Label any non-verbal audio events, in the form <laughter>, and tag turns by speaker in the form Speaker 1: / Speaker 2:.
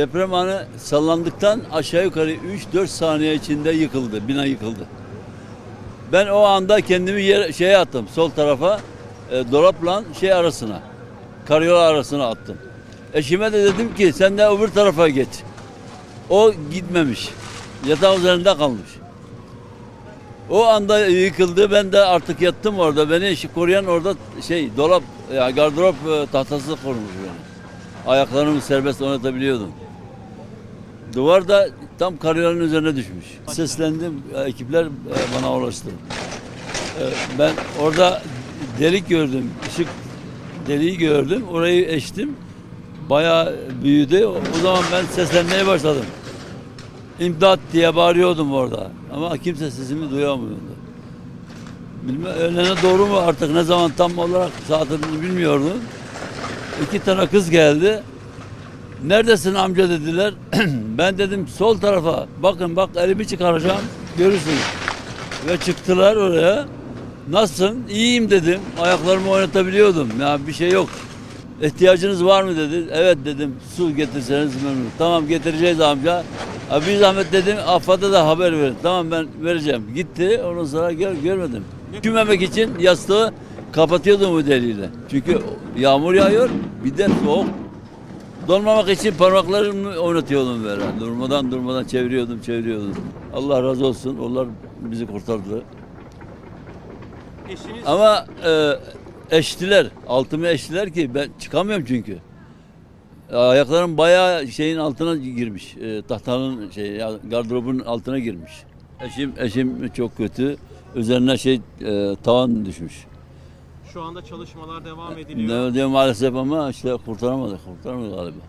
Speaker 1: Deprem anı sallandıktan aşağı yukarı 3-4 saniye içinde yıkıldı. Bina yıkıldı. Ben o anda kendimi yer, şeye attım. Sol tarafa e, dolapla şey arasına. Karyola arasına attım. Eşime de dedim ki sen de öbür tarafa geç. O gitmemiş. Yatağın üzerinde kalmış. O anda yıkıldı. Ben de artık yattım orada. Beni koruyan orada şey dolap, ya gardırop e, tahtası korumuş beni. Ayaklarımı serbest oynatabiliyordum. Duvar da tam karyolanın üzerine düşmüş. Seslendim. e, Ekipler e, bana ulaştı. E, Ben orada delik gördüm. Işık deliği gördüm. Orayı eştim. Bayağı büyüdü. O o zaman ben seslenmeye başladım. İmdat diye bağırıyordum orada. Ama kimse sesimi duyamıyordu. Bilmem öğlene doğru mu artık ne zaman tam olarak saatini bilmiyordum. İki tane kız geldi. Neredesin amca dediler. <clears throat> ben dedim sol tarafa. Bakın bak elimi çıkaracağım. Görürsünüz. Ve çıktılar oraya. Nasılsın? İyiyim dedim. Ayaklarımı oynatabiliyordum. Ya bir şey yok. İhtiyacınız var mı dedi. Evet dedim. Su getirseniz memnun. Tamam getireceğiz amca. Abi bir zahmet dedim. AFAD'a da haber verin. Tamam ben vereceğim. Gitti. Ondan sonra gör, görmedim. Üşümemek için yastığı kapatıyordum bu deliğiyle. Çünkü yağmur yağıyor. Bir de soğuk. Donmamak için parmaklarımı oynatıyordum böyle. Durmadan durmadan çeviriyordum, çeviriyordum. Allah razı olsun. Onlar bizi kurtardı.
Speaker 2: Eşiniz
Speaker 1: Ama e, eştiler. Altımı eştiler ki ben çıkamıyorum çünkü. Ayaklarım bayağı şeyin altına girmiş. E, tahtanın şey ya, gardırobun altına girmiş. Eşim eşim çok kötü. Üzerine şey e, tavan düşmüş.
Speaker 2: Şu anda çalışmalar devam ediliyor.
Speaker 1: Ne diyor maalesef ama işte kurtaramadık. Kurtaramadık galiba.